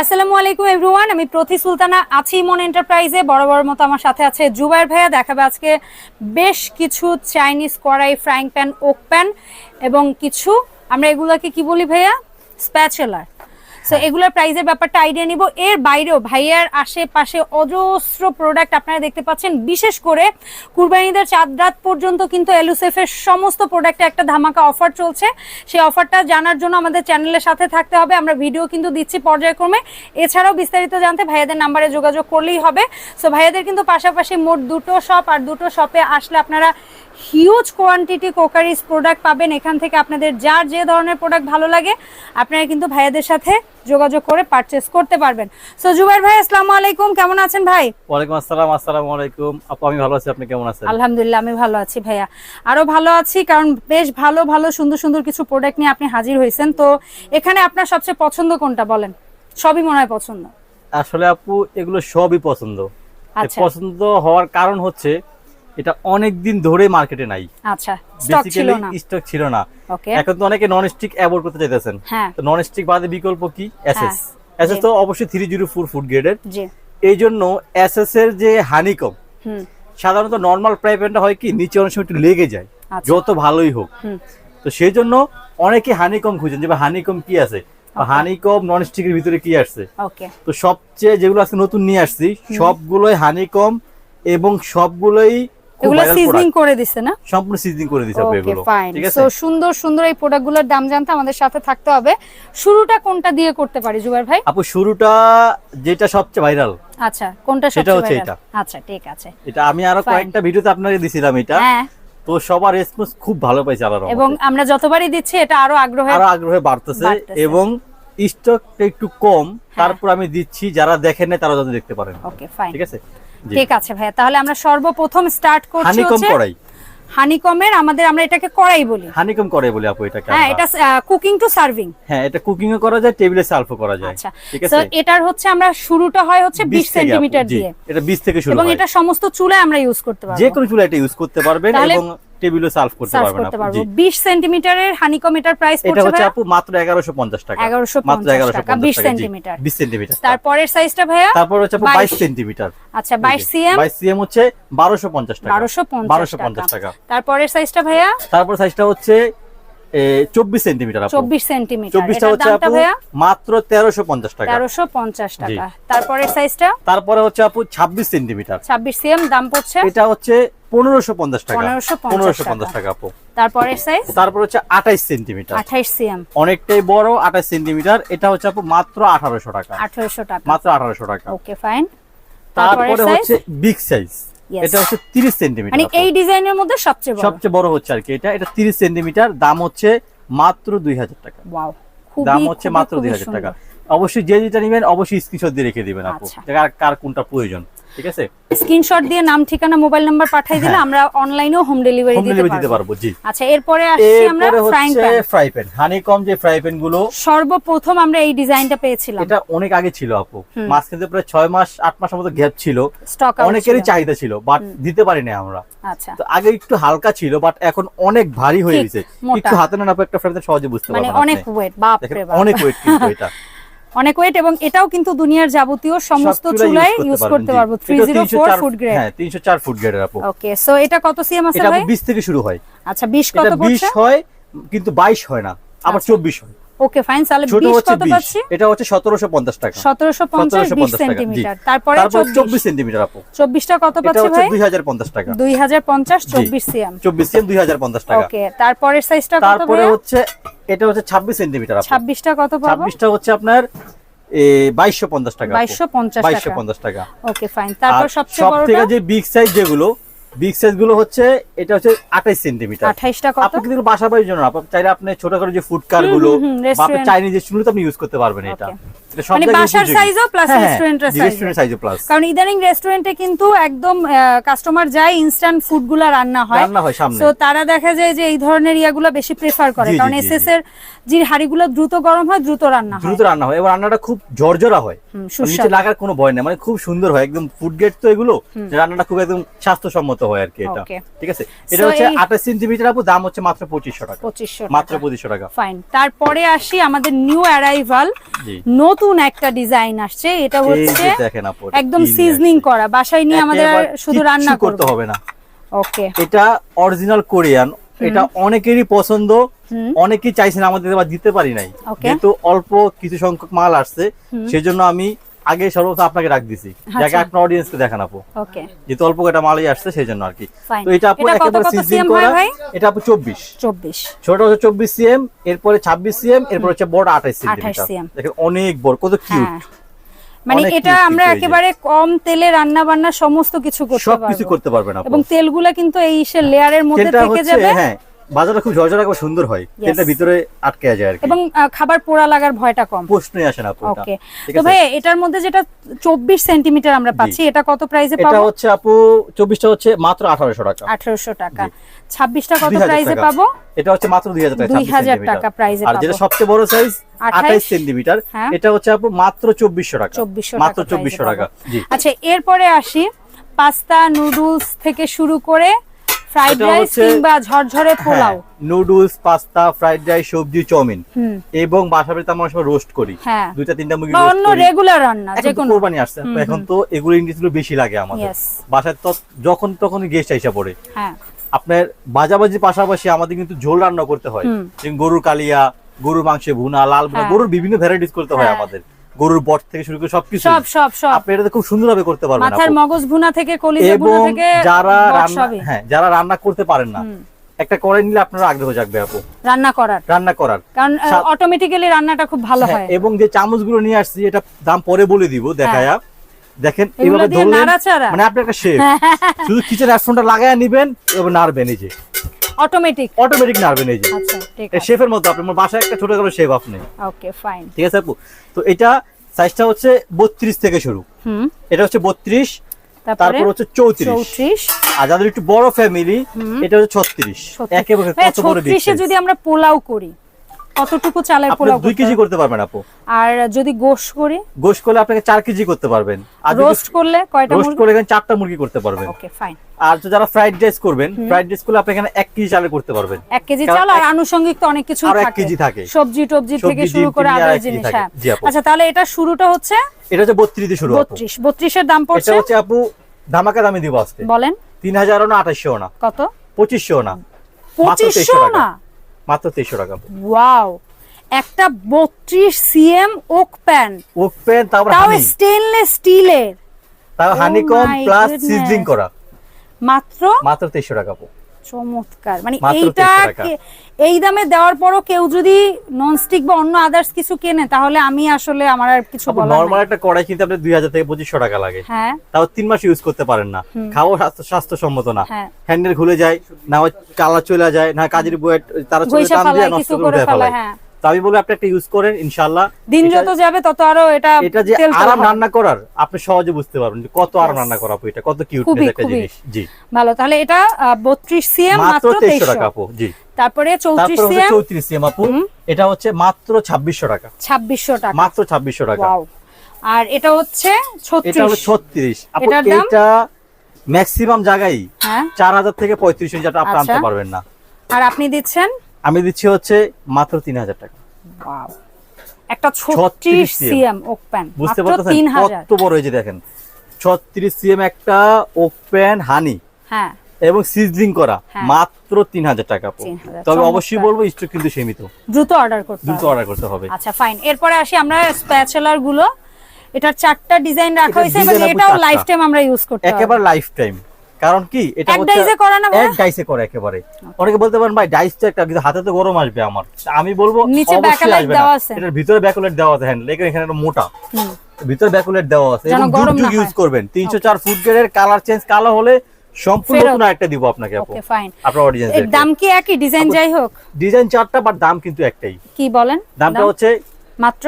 আসসালামু আলাইকুম এভরিওয়ান, আমি প্রতি সুলতানা আছি মন এন্টারপ্রাইজে। বড় বড় মতো আমার সাথে আছে জুবাইর ভাইয়া। দেখাবে আজকে বেশ কিছু চাইনিজ কড়াই ফ্রাইং প্যান ওক প্যান এবং কিছু, আমরা এগুলাকে কি বলি ভাইয়া? স্প্যাচেলার সো এগুলোর প্রাইসের ব্যাপারটা আইডিয়া নিব। এর বাইরেও ভাইয়ার আশেপাশে অজস্র প্রোডাক্ট আপনারা দেখতে পাচ্ছেন। বিশেষ করে কুরবানিদের চাঁদ রাত পর্যন্ত কিন্তু এলুসেফের সমস্ত প্রোডাক্টে একটা ধামাকা অফার চলছে। সেই অফারটা জানার জন্য আমাদের চ্যানেলের সাথে থাকতে হবে। আমরা ভিডিও কিন্তু দিচ্ছি পর্যায়ক্রমে। এছাড়াও বিস্তারিত জানতে ভাইয়াদের নাম্বারে যোগাযোগ করলেই হবে। সো ভাইয়াদের কিন্তু পাশাপাশি মোট দুটো শপ আর দুটো শপে আসলে আপনারা হিউজ কোয়ান্টিটি কোকারিজ প্রোডাক্ট পাবেন। এখান থেকে আপনাদের যার যে ধরনের প্রোডাক্ট ভালো লাগে আপনারা কিন্তু ভাইয়াদের সাথে যোগাযোগ করে পারচেস করতে পারবেন। সো জুবাইর ভাই আসসালামু আলাইকুম। কেমন আছেন ভাই? ওয়ালাইকুম আসসালাম আসসালামু আলাইকুম। আপু আমি ভালো আছি আপনি কেমন আছেন? আলহামদুলিল্লাহ আমি ভালো আছি ভাইয়া। আরও ভালো আছি কারণ বেশ ভালো ভালো সুন্দর সুন্দর কিছু প্রোডাক্ট নিয়ে আপনি হাজির হয়েছেন। তো এখানে আপনার সবচেয়ে পছন্দ কোনটা বলেন? সবই মনে হয় পছন্দ। আসলে আপু এগুলো সবই পছন্দ। আচ্ছা। পছন্দ হওয়ার কারণ হচ্ছে এটা অনেক দিন ধরে মার্কেটে নাই। আচ্ছা স্টক ছিল না। স্টক ছিল না। এখন তো অনেকে নন স্টিক অ্যাভয়েড করতে চাইতেছেন। হ্যাঁ। তো নন স্টিক বাদে বিকল্প কি? এসএস এসএস জি। তো অবশ্যই থ্রি জিরো ফোর ফুড গ্রেডের জি। এই জন্য এসএস এর যে হানিকম হুম। সাধারণত নর্মাল প্রাইভেটটা হয় কি? নিচে অনেক সময় একটু লেগে যায়। আচ্ছা। যত ভালোই হোক। তো সেই জন্য অনেকে হানিকম খুঁজেন। যে হানিকম কি আছে? হানিকম নন স্টিকের ভিতরে কি আসছে? ওকে তো সবচেয়ে যেগুলো আজকে নতুন নিয়ে আসছি সবগুলোই হানিকম এবং সবগুলোই এগুলো সিজনিং করে দিছে না? সম্পূর্ণ সিজনিং করে দিছে আপু এগুলো। ঠিক আছে? সো সুন্দর সুন্দর এই প্রোডাক্টগুলোর দাম জানতে আমাদের সাথে থাকতে হবে। শুরুটা কোনটা দিয়ে করতে পারি জুবাইর ভাই? আপু শুরুটা যেটা সবচেয়ে ভাইরাল আচ্ছা কোনটা সবচেয়ে হচ্ছে এটা। আচ্ছা ঠিক আছে। এটা আমি আরও কয়েকটা ভিডিওতে আপনাকে দিছিলাম এটা। হ্যাঁ। তো সবার রেসপন্স খুব ভালো পাইছে আল্লাহর এবং আমরা যতবারই দিচ্ছি এটা আরও আগ্রহে আরও আগ্রহে বাড়তেছে। এবং স্টকটা একটু কম। হ্যাঁ। তারপর আমি দিচ্ছি যারা দেখেন না তারা যাতে দেখতে পারেন। ওকে ফাইন ঠিক আছে। ঠিক আছে ভাইয়া তাহলে আমরা সর্বপ্রথম স্টার্ট করছি হানিকম হচ্ছে করাই হানিকমের আমাদের আমরা এটাকে কড়াই বলি। হানিকম কড়াই বলি আপু এটাকে হ্যাঁ এটা কুকিং টু সার্ভিং হ্যাঁ এটা কুকিং এ করা যায় টেবিলে সার্ভও করা যায়। আচ্ছা ঠিক তো এটার হচ্ছে আমরা শুরুটা হয় হচ্ছে 20 20 থেকে আপু, সেন্টিমিটার দিয়ে। এটা 20 থেকে শুরু এবং এটা সমস্ত চুলায় আমরা ইউজ করতে পারব। যে কোনো চুলায় এটা ইউজ করতে পারবেন এবং টেবিলে সার্ভ করতে পারবেন করতে পারব। জি। 20 সেন্টিমিটারের হানিকম এটার প্রাইস এটা হচ্ছে আপু মাত্র 1150 টাকা। 1150 মাত্র 1150 টাকা, 20 সেন্টিমিটার। 20 সেন্টিমিটার। তারপরের সাইজটা ভাইয়া? তারপর হচ্ছে আপু 22 22 সেন্টিমিটার। আচ্ছা 22 সিএম? 22 সিএম হচ্ছে 1250 টাকা। 1250 1250 টাকা। তারপরের সাইজটা ভাইয়া? তারপর সাইজটা হচ্ছে 24 সেন্টিমিটার 24 সেন্টিমিটার। 24টা এটার হচ্ছে আপু মাত্র 1350 টাকা। 1350 টাকা। তারপরের সাইজটা তারপরে হচ্ছে আপু 26 সেন্টিমিটার। 26 সিএম দাম পড়ছে? এটা হচ্ছে 1550 টাকা। 1550 1550 টাকা। আপু। তারপরের সাইজ তারপর হচ্ছে 28 সেন্টিমিটার। 28 সিএম অনেকটাই বড় 28 সেন্টিমিটার। এটা হচ্ছে আপু মাত্র 1800 টাকা। 1800 টাকা। মাত্র 1800 টাকা। ওকে ফাইন তারপরে হচ্ছে বিগ সাইজ. এটা হচ্ছে 30 সেন্টিমিটার মানে এই ডিজাইনের মধ্যে সবচেয়ে বড়। সবচেয়ে বড় হচ্ছে আর কি এটা এটা 30 সেন্টিমিটার দাম হচ্ছে মাত্র 2000 টাকা। ওয়াও দাম হচ্ছে মাত্র খুবই 2000 টাকা। অবশ্যই যে যেটা নেবেন অবশ্যই স্ক্রিনশট দিয়ে রেখে দিবেন আপু। আচ্ছা। কার কোনটা প্রয়োজন। ঠিক আছে? স্ক্রিনশট দিয়ে নাম ঠিকানা মোবাইল নাম্বার পাঠিয়ে দিলে আমরা অনলাইনেও হোম ডেলিভারি দিতে পারব। জি। আচ্ছা এরপরে আসছি আমরা frying pan fry pan honeycomb যে ফ্রাই প্যানগুলো। সর্বপ্রথম আমরা এই ডিজাইনটা পেয়েছিলাম। এটা অনেক আগে ছিল আপু। মাঝখানে প্রায় ছয় মাস আট মাসের মতো গ্যাপ ছিল। স্টক অনেকেরই চাহিদা ছিল বাট দিতে পারি না আমরা। আচ্ছা। তো আগে একটু হালকা ছিল বাট এখন অনেক ভারী হয়ে গেছে। একটু হাতে না একটা ফ্রেন্ড সহজে বুঝতে পারবেন মানে অনেক। ওয়েট বাপ রে বাপ। অনেক ওয়েট কিন্তু এটা। অনেক ওয়েট এবং এটাও কিন্তু দুনিয়ার যাবতীয় সমস্ত চুলাই চুলায় ইউজ করতে পারব। এটা 304 ফুট গ্রেড হ্যাঁ 304 ফুট গ্রেডের আপু। ওকে সো এটা কত সিএম আছে ভাই? এটা 20 থেকে শুরু হয়। আচ্ছা 20 কত পড়ছে? এটা 20 হয় কিন্তু 22 হয় না। আবার আচ্ছা। 24 হয়। ওকে ফাইন তাহলে 20 কত পাচ্ছি? এটা হচ্ছে 1750 টাকা। 1750 20 1750 টাকা। জি। সেন্টিমিটার তারপরে তারপর 24 24 সেন্টিমিটার আপু। 24টা কত এটা পাচ্ছি হচ্ছে ভাই? 2050 টাকা। 2050 24 সিএম। 24 সেম 2050 টাকা। ওকে তারপরের সাইজটা কত তারপরে হচ্ছে এটা হচ্ছে 26 সেন্টিমিটার আপু। 26টা কত পাবো? 26টা হচ্ছে আপনার এ 2250 টাকা। 2250 টাকা। 2250 টাকা। ওকে ফাইন তারপর সবচেয়ে সব বড়টা? থেকে যে বিগ সাইজ যেগুলো বিগ সাইজগুলো হচ্ছে এটা হচ্ছে 28 সেন্টিমিটার 28টা কত? আপনি কিন্তু বাসা বাড়ির জন্য আপনি চাইলে আপনি ছোট করে যে ফুড কারগুলো হুম, হুম, বা আপনি চাইনিজ রেস্টুরেন্ট আপনি ইউজ করতে পারবেন এটা। Okay. এটা সব মানে বাসার সাইজও প্লাস হ্যাঁ, হ্যাঁ, রেস্টুরেন্টের সাইজ রেস্টুরেন্ট সাইজও প্লাস কারণ ইদানিং রেস্টুরেন্টে কিন্তু একদম কাস্টমার যায় ইনস্ট্যান্ট রান্না হয়। রান্না হয় সামনে। তো তারা দেখা যায় যে এই ধরনের ইয়াগুলো বেশি প্রেফার করে। কারণ জি, এসএস জি। এর যে হাড়িগুলো দ্রুত গরম হয় দ্রুত রান্না হয়। দ্রুত রান্না হয় এবং রান্নাটা খুব ঝরঝরা হয়। সুস্বাদু। নিচে লাগার কোনো ভয় নেই মানে খুব সুন্দর হয়। একদম ফুড গেট তো এগুলো রান্নাটা খুব একদম স্বাস্থ্যসম্মত হয় আর কি এটা। ঠিক আছে? এটা হচ্ছে আপু দাম হচ্ছে মাত্র টাকা। মাত্র টাকা। ফাইন তারপরে আসি আমাদের নিউ অ্যারাইভাল নতুন একটা ডিজাইন আসছে। এটা হচ্ছে একদম সিজনিং করা। বাসায় নিয়ে আমাদের শুধু রান্না করতে হবে না। ওকে এটা অরিজিনাল কোরিয়ান এটা অনেকেরই পছন্দ। অনেকেই চাইছেন আমাদের দিতে পারি নাই. যেহেতু অল্প কিছু সংখ্যক মাল আসছে। সেজন্য আমি আগে সর্বপ্রথম আপনাকে রাখ দিছি। যাকে আচ্ছা। আপনার অডিয়েন্সকে দেখান আপু। ওকে। যেহেতু অল্প কটা মালই আসছে সেই জন্য আর কি। তো এটা আপু একেবারে সিজনিং করা। ভাই? এটা আপু চব্বিশ। চব্বিশ। ছোট হচ্ছে চব্বিশ সিএম এরপরে ছাব্বিশ সিএম এরপর হচ্ছে বড় আঠাশ 28 সেন্টিমিটার cm দেখেন অনেক বড় কত কিউট হ্যাঁ। মানে এটা আমরা। একেবারে কম তেলে রান্না বান্না সমস্ত কিছু করতে সব কিছু করতে পারবেন আপু। এবং তেলগুলা কিন্তু এই লেয়ারের মধ্যে থেকে যাবে। হ্যাঁ বাজারটা খুব ঝরঝরা করে সুন্দর হয়। তেলটা ভিতরে আটকে যায় আর এবং খাবার পোড়া লাগার ভয়টা কম। প্রশ্নই আসে না আপু ওকে তো ভাই এটার মধ্যে যেটা চব্বিশ সেন্টিমিটার আমরা পাচ্ছি এটা কত প্রাইসে এটা হচ্ছে আপু চব্বিশটা হচ্ছে মাত্র আঠারোশো টাকা। আঠারোশো টাকা। ছাব্বিশটা কত 2000 প্রাইসে পাবো? এটা হচ্ছে মাত্র দুই হাজার টাকা 2000 টাকা price এ আর যেটা সবচেয়ে বড় সাইজ 28 আঠাইশ সেন্টিমিটার। হ্যাঁ। এটা হচ্ছে আপু মাত্র চব্বিশশো টাকা। চব্বিশশো মাত্র টাকা চব্বিশশো price এ টাকা। জি। আচ্ছা এরপরে আসি পাস্তা নুডলস থেকে শুরু করে ফ্রাইড রাইস কিংবা ঝরঝরে pulao. Noodles pasta fried rice সবজি চাউমিন এবং বাসা বাড়িতে আমরা সময় রোস্ট করি। হ্যাঁ। দুইটা তিনটা মুরগি অন্য রেগুলার রান্না এখন যে তো কোনো কোরবানি আসছে। এখন তো এগুলো ইংলিশগুলো বেশি লাগে আমাদের। বাসায় তো যখন তখন গেস্ট আইসা পড়ে। হ্যাঁ। আপনার বাজাবাজি পাশাপাশি আমাদের কিন্তু ঝোল রান্না করতে হয়। যেমন গরুর কালিয়া গরুর মাংসে ভুনা লাল ভুনা হ্যাঁ। গরুর বিভিন্ন ভ্যারাইটিস করতে হয় হ্যাঁ। আমাদের। গরুর বট থেকে শুরু করে সবকিছু সব সব সব। আপনি এটা খুব সুন্দরভাবে করতে পারবেন মাথার মগজ ভুনা থেকে কলিজা ভুনা থেকে যারা রান্না হ্যাঁ যারা রান্না করতে পারেন না একটা করে নিলে আপনার আগ্রহ জাগবে আপু। রান্না করার। রান্না করার। কারণ অটোমেটিক্যালি রান্নাটা খুব ভালো হ্যাঁ, হয়। এবং যে চামচগুলো নিয়ে আসছি এটা দাম পরে বলে দিব দেখায়া। দেখেন হ্যাঁ। এগুলো এইভাবে ধরলেন? মানে আপনি একটা শেফ। শুধু কিচেন অ্যাপসনটা লাগায়া নিবেন এবং নাড়বেন এই যে। অটোমেটিক অটোমেটিক নাড়বেন এই যে আচ্ছা ঠিক আছে। শেফের মতো আপনি আমার বাসায় একটা ছোট করে শেফ আপনি। ওকে ফাইন ঠিক আছে আপু? তো এটা সাইজটা হচ্ছে বত্রিশ থেকে শুরু। হুম। এটা হচ্ছে বত্রিশ তারপরে? তারপর হচ্ছে চৌত্রিশ। চৌত্রিশ। আর যাদের একটু বড় ফ্যামিলি এটা হচ্ছে ছত্রিশ। একেবারে কত বড় big ছত্রিশে size। যদি আমরা পোলাও করি কতটুকু চালের পোলাও দুই করতে কেজি করতে পারবেন আপু। আর যদি গোশ করি? গোশ করলে আপনাকে চার কেজি করতে পারবেন। আর রোস্ট করলে কয়টা রোস্ট করলে এখানে চারটা মুরগি করতে পারবেন। ওকে ফাইন আর তো যারা ফ্রাইড রাইস করবেন ফ্রাইড রাইস করলে আপনি এখানে এক কেজি চালে করতে পারবেন। এক কেজি চাল আর আনুষঙ্গিক তো অনেক কিছু আরও এক থাকে। কেজি থাকে। সবজি টবজি থেকে শুরু করে আদার জিনিস থাকে। হ্যাঁ। আচ্ছা তাহলে এটা শুরুটা হচ্ছে এটা হচ্ছে বত্রিশ দিয়ে শুরু আপু। বত্রিশ। বত্রিশের দাম পড়ছে? এটা হচ্ছে আপু ধামাকা দামে দিব আজকে। বলেন। তিন হাজার না আঠাশশো না। কত? পঁচিশশো না। মাত্র পঁচিশশো 2300 টাকা। না মাত্র তেইশশো টাকা ওয়াও একটা বত্রিশ সিএম ওক প্যান ওপেন তারপর তাও স্টেনলেস স্টিলের Oh হানিকম প্লাস. সিজলিং করা। মাত্র মাত্র তেইশশো টাকা আপু চমৎকার মানে এইটা 300 টাকা। কে- এই দামে দেওয়ার পরও কেউ যদি ননস্টিক বা অন্য আদার্স কিছু কেনে তাহলে আমি আসলে আমার আর কিছু বলার নরমাল। একটা কড়াই কিনতে দুই হাজার থেকে 2500 টাকা লাগে হ্যাঁ তাও তিন মাস ইউজ করতে পারেন না খাওয়া স্বাস্থ্য স্বাস্থ্যসম্মত না হ্যাঁ। হ্যান্ডেল খুলে যায় না কালা চলে যায় না কাজের বইয়ের তারা চলে টান দিয়ে নষ্ট করে ফেলায় হ্যাঁ। তো আমি বলব আপনি একটা ইউজ করেন দিন যত যাবে তত আরও এটা এটা যে আরাম রান্না করার আপনি সহজে বুঝতে পারবেন যে কত আরাম রান্না করা এটা কত কিউট একটা জিনিস। জি। ভালো তাহলে এটা বত্রিশ সিএম মাত্র মাত্র তেইশশো তেইশশো। টাকা আপু জি। তারপরে চৌত্রিশ তারপর হচ্ছে সিএম চৌত্রিশ সিএম আপু। এটা হচ্ছে মাত্র ছাব্বিশশো টাকা। ছাব্বিশশো টাকা। মাত্র ছাব্বিশশো টাকা। ওয়াও। আর এটা হচ্ছে এটা হলো ছত্রিশ। ছত্রিশ আপু এটা ম্যাক্সিমাম জায়গায় হ্যাঁ। চার হাজার থেকে পঁয়ত্রিশ হাজার আপনি আচ্ছা। আনতে পারবেন না। আর আপনি দিচ্ছেন? আমি দিচ্ছি হচ্ছে মাত্র তিন হাজার টাকা। একটা 36 ছত্রিশ CM সিএম। ওপেন বুঝতে পারতেছেন? কত বড় দেখেন। ছত্রিশ সিএম একটা ওপেন হানি হ্যাঁ। এবং সিজলিং করা হ্যাঁ। মাত্র তিন হাজার টাকা তবে অবশ্যই বলব স্টক কিন্তু সীমিত। দ্রুত অর্ডার করতে দ্রুত অর্ডার করতে হবে। আচ্ছা ফাইন এরপরে আসি আমরা স্প্যাচুলারগুলো। এটার চারটা ডিজাইন রাখা হয়েছে এবং এটাও লাইফ টাইম আমরা ইউজ করতে একেবারে লাইফ টাইম কারণ কি? এটা এক হচ্ছে ডাইসে করে এক ডাইসে করে একেবারে। অনেকে বলতে পারেন ভাই ডাইস তো একটা কিন্তু হাতে তো গরম আসবে আমার। আমি বলব নিচে অবশ্যই আসবে দেওয়া আছে। এটার ভিতরে ব্যাকলাইট দেওয়া আছে। হ্যান্ডেল এখানে এখানে একটা মোটা। ভিতরে ব্যাকলাইট দেওয়া আছে। এবং গরম না ইউজ করবেন। তিনশো চার ফুট গ্রেডের কালার চেঞ্জ কালো হলে সম্পূর্ণ। নতুন একটা দিব আপনাকে আপু। ওকে ফাইন আপনার অডিয়েন্স এর দাম কি একই? ডিজাইন যাই হোক। ডিজাইন চারটা বাট দাম কিন্তু একটাই। কি বলেন? দামটা হচ্ছে মাত্র?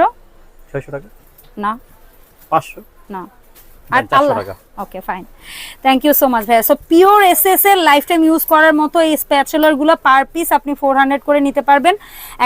ছয়শো টাকা। না। পাঁচশো? না। আর okay fine thank you so much ভাইয়া। সো পিওর এসএস এর লাইফ টাইম ইউজ করার মতো এই স্প্যাচুলারগুলো পার পিস আপনি ফোর হান্ড্রেড করে নিতে পারবেন।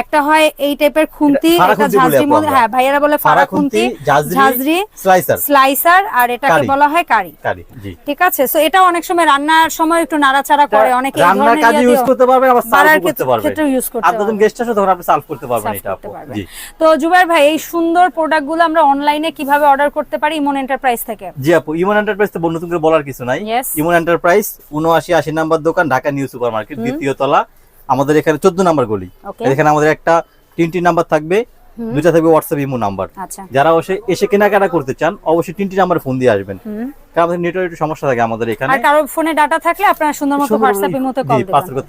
একটা হয় এই টাইপের খুন্তি ঝাঁঝরি মধ্যে হ্যাঁ ভাইয়ারা বলে ফাড়া খুন্তি ঝাঁঝরি স্লাইসার স্লাইসার আর এটাকে বলা হয় কারি। কারি জি। ঠিক আছে? সো এটা অনেক সময় রান্নার সময় একটু নাড়াচাড়া করে অনেকে রান্নার কাজে ইউজ করতে পারবেন আবার সার্ভ করতে পারবেন। use করতে যখন গেস্ট আসে তখন আপনি সার্ভ করতে পারবেন এটা আপু। জি। তো জুবাইর ভাই এই সুন্দর প্রোডাক্টগুলো আমরা অনলাইনে কীভাবে অর্ডার করতে পারি ইমন এন্টারপ্রাইজ থেকে? জি আপু ইমন এন্টারপ্রাইজ তো নতুন করে বলার কিছু নাই। ইমন এন্টারপ্রাইজ উনআশি আশি নাম্বার দোকান ঢাকা নিউ সুপার মার্কেট দ্বিতীয় তলা। আমাদের এখানে চোদ্দ নাম্বার গলি। এখানে আমাদের একটা তিনটি নাম্বার থাকবে দুটা থাকবে হোয়াটসঅ্যাপ ইমো নাম্বার। আচ্ছা। যারা অবশ্যই এসে কেনাকাটা করতে চান অবশ্যই তিনটি নাম্বার ফোন দিয়ে আসবেন। কারণ আমাদের নেটওয়ার্ক একটু সমস্যা থাকে আমাদের এখানে। আর কারও ফোনে ডাটা থাকলে আপনারা সুন্দর মতো হোয়াটসঅ্যাপ ইমোতে কল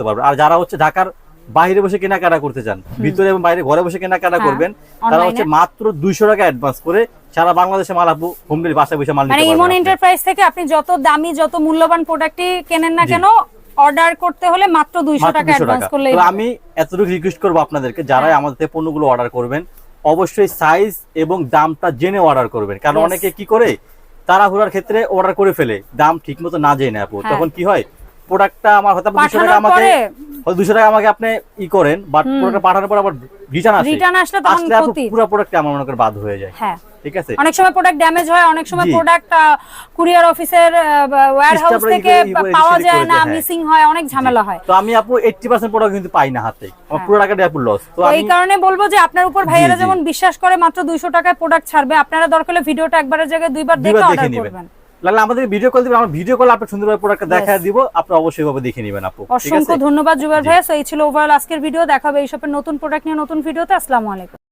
পারবেন। আর যারা হচ্ছে ঢাকার বাইরে বসে কেনাকাটা করতে চান ভিতরে এবং বাইরে ঘরে বসে কেনাকাটা হ্যাঁ, করবেন তারা হচ্ছে মাত্র দুইশো টাকা অ্যাডভান্স করে সারা বাংলাদেশে মাল আপু হোম ডেলিভারি বাসায় বসে মাল মানে ইমন এন্টারপ্রাইজ থেকে আপনি যত দামি যত মূল্যবান প্রোডাক্টই কেনেন না কেন অর্ডার করতে হলে মাত্র দুইশো মাত্র টাকা অ্যাডভান্স তো আমি এতটুকু রিকোয়েস্ট করব আপনাদেরকে যারাই হ্যাঁ। আমাদের থেকে পণ্যগুলো অর্ডার করবেন অবশ্যই সাইজ এবং দামটা জেনে অর্ডার করবেন। কারণ অনেকে কি করে তারা তাড়াহুড়ার ক্ষেত্রে অর্ডার করে ফেলে দাম ঠিক মতো না জেনে আপু। হ্যাঁ। তখন কি হয় প্রোডাক্টটা আমার হয়তো দুশো টাকা আমাকে পরে হয়তো দুশো টাকা আমাকে আপনি ই করেন বাট প্রোডাক্টটা পাঠানোর পর আবার রিটার্ন আসে। রিটার্ন আসলে তখন ক্ষতি। পুরো প্রোডাক্টটা আমার মনে বাদ হয়ে যায়। হ্যাঁ। ঠিক আছে? অনেক সময় প্রোডাক্ট ড্যামেজ হয় অনেক সময় প্রোডাক্ট কুরিয়ার অফিসের ওয়্যার হাউস থেকে পাওয়া যায় না হ্যাঁ। মিসিং হয় অনেক ঝামেলা হয়। তো আমি আপু এইটটি পার্সেন্ট প্রোডাক্ট কিন্তু পাই না হাতে। আমার হ্যাঁ। পুরো টাকাটা আপু লস তো এই কারণে বলব যে আপনার উপর ভাইয়েরা যেমন বিশ্বাস করে মাত্র দুইশো টাকায় প্রোডাক্ট ছাড়বে আপনারা দরকার হলে ভিডিওটা একবারের জায়গায় দুইবার দেখে অর্ডার করবেন। লাগলে আমাদের ভিডিও কল দিবেন আমরা ভিডিও কল আপনার সুন্দরভাবে প্রোডাক্ট. দেখা দিব আপনি অবশ্যই ভাবে দেখে নেবেন আপু অসংখ্য ধন্যবাদ জুবাইর ভাই ভাইয়া এই ছিল ওভারঅল আজকের ভিডিও দেখাবে এইসবের নতুন প্রোডাক্ট নিয়ে নতুন ভিডিওতে আসসালামু আলাইকুম।